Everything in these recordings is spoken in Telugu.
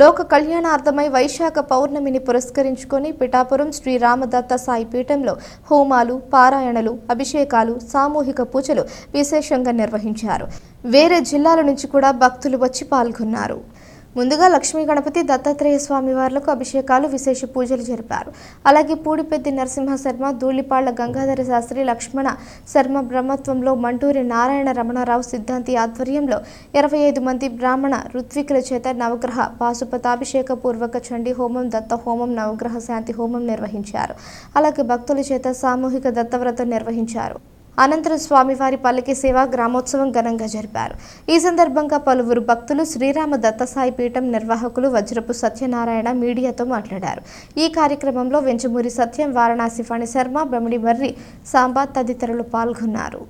లోక కళ్యాణార్థమై వైశాఖ పౌర్ణమిని పురస్కరించుకొని పిఠాపురం శ్రీ రామదత్త సాయి పీఠంలో హోమాలు పారాయణలు అభిషేకాలు సామూహిక పూజలు విశేషంగా నిర్వహించారు. వేరే జిల్లాల నుంచి కూడా భక్తులు వచ్చి పాల్గొన్నారు. ముందుగా లక్ష్మీ గణపతి దత్తాత్రేయ స్వామి వార్లకు అభిషేకాలు విశేష పూజలు జరిపారు. అలాగే పూడిపెద్ది నరసింహ శర్మ ధూళిపాళ్ళ గంగాధర శాస్త్రి లక్ష్మణ శర్మ బ్రహ్మత్వంలో మంటూరి నారాయణ రమణారావు సిద్ధాంతి ఆధ్వర్యంలో ఇరవై ఐదు మంది బ్రాహ్మణ ఋత్వికుల చేత నవగ్రహ పాశుపతాభిషేక పూర్వక చండీ హోమం దత్త హోమం నవగ్రహ శాంతి హోమం నిర్వహించారు. అలాగే భక్తుల చేత సామూహిక దత్తవ్రతం నిర్వహించారు. అనంతరం స్వామివారి పల్లకి సేవ గ్రామోత్సవం ఘనంగా జరిపారు. ఈ సందర్భంగా పలువురు భక్తులు శ్రీరామ దత్తసాయి పీఠం నిర్వాహకులు వజ్రపు సత్యనారాయణ మీడియాతో మాట్లాడారు. ఈ కార్యక్రమంలో వెంచమూరి సత్యం వారణాసి ఫణి శర్మ బెమిడి మర్రి సాంబా తదితరులు పాల్గొన్నారు.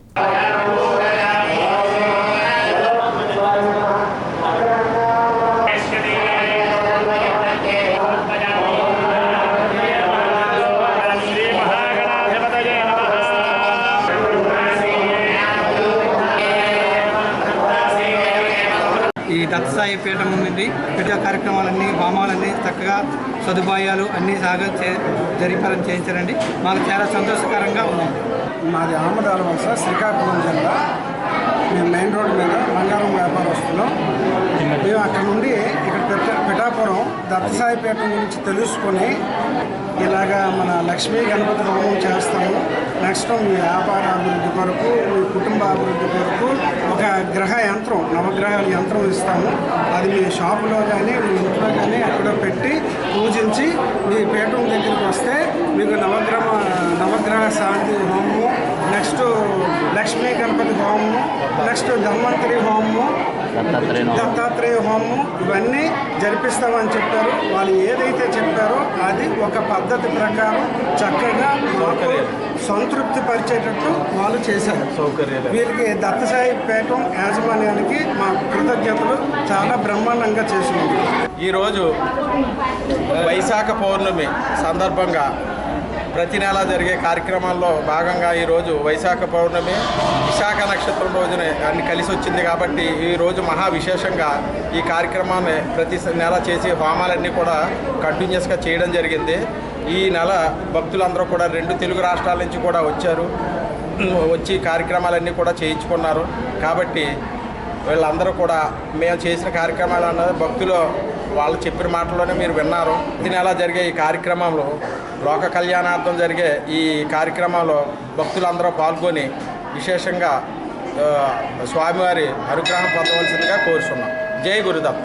దత్తసాయి పీఠం ఉంది. పూజా కార్యక్రమాలన్నీ హోమాలన్నీ చక్కగా సదుపాయాలు అన్నీ సాగా జరిపాలని చేయించారండి. మాకు చాలా సంతోషకరంగా ఉన్నాయి మాది ఆమదాలం వలస శ్రీకాకుళం జిల్లా. మేము మెయిన్ రోడ్ మీద బంగారం వ్యాపారస్తులో మేము అక్కడ నుండి ఇక్కడ పిఠ పిఠాపురం దత్తసాయిపేట గురించి తెలుసుకొని ఇలాగా మన లక్ష్మీ గణపతి హోమం చేస్తాము. నెక్స్ట్ మీ వ్యాపార అభివృద్ధి కొరకు మీ కుటుంబ అభివృద్ధి కొరకు ఒక గ్రహ యంత్రం నవగ్రహాల యంత్రం ఇస్తాము. అది మీ షాపులో కానీ మీ ఇంట్లో కానీ అక్కడ పెట్టి పూజించి మీ పీఠం దగ్గరికి వస్తే మీకు నవగ్రహ నవగ్రహ శాంతి హోమము నెక్స్ట్ లక్ష్మీ గణపతి హోమము నెక్స్ట్ ధన్వంతరి హోమము దత్తాత్రేయ హోమం ఇవన్నీ జరిపిస్తామని చెప్పారు. వాళ్ళు ఏదైతే చెప్పారో అది ఒక పద్ధతి ప్రకారం చక్కగా సంతృప్తి పరిచేటట్టు వాళ్ళు చేశారు. సౌకర్యాలు. వీరికి దత్తసాయి పీఠం యాజమాన్యానికి మా కృతజ్ఞతలు చాలా బ్రహ్మాండంగా చేసింది ఈరోజు వైశాఖ పౌర్ణమి సందర్భంగా ప్రతి నెల జరిగే కార్యక్రమాల్లో భాగంగా ఈరోజు వైశాఖ పౌర్ణమి విశాఖ నక్షత్రం రోజున అన్ని కలిసి వచ్చింది కాబట్టి ఈ రోజు మహా విశేషంగా ఈ కార్యక్రమాన్ని ప్రతి నెల చేసే హోమాలన్నీ కూడా కంటిన్యూస్గా చేయడం జరిగింది. ఈ నెల భక్తులందరూ కూడా రెండు తెలుగు రాష్ట్రాల నుంచి కూడా వచ్చారు. వచ్చి కార్యక్రమాలన్నీ కూడా చేయించుకున్నారు. కాబట్టి వీళ్ళందరూ కూడా మేము చేసిన కార్యక్రమాలు అన్నది భక్తులు వాళ్ళు చెప్పిన మాటల్లోనే మీరు విన్నారు. ప్రతి నెల జరిగే ఈ కార్యక్రమంలో లోక కళ్యాణార్థం జరిగే ఈ కార్యక్రమంలో భక్తులందరూ పాల్గొని విశేషంగా స్వామివారి అనుగ్రహం పొందవలసిందిగా కోరుతున్నాం జై గురుదత్త.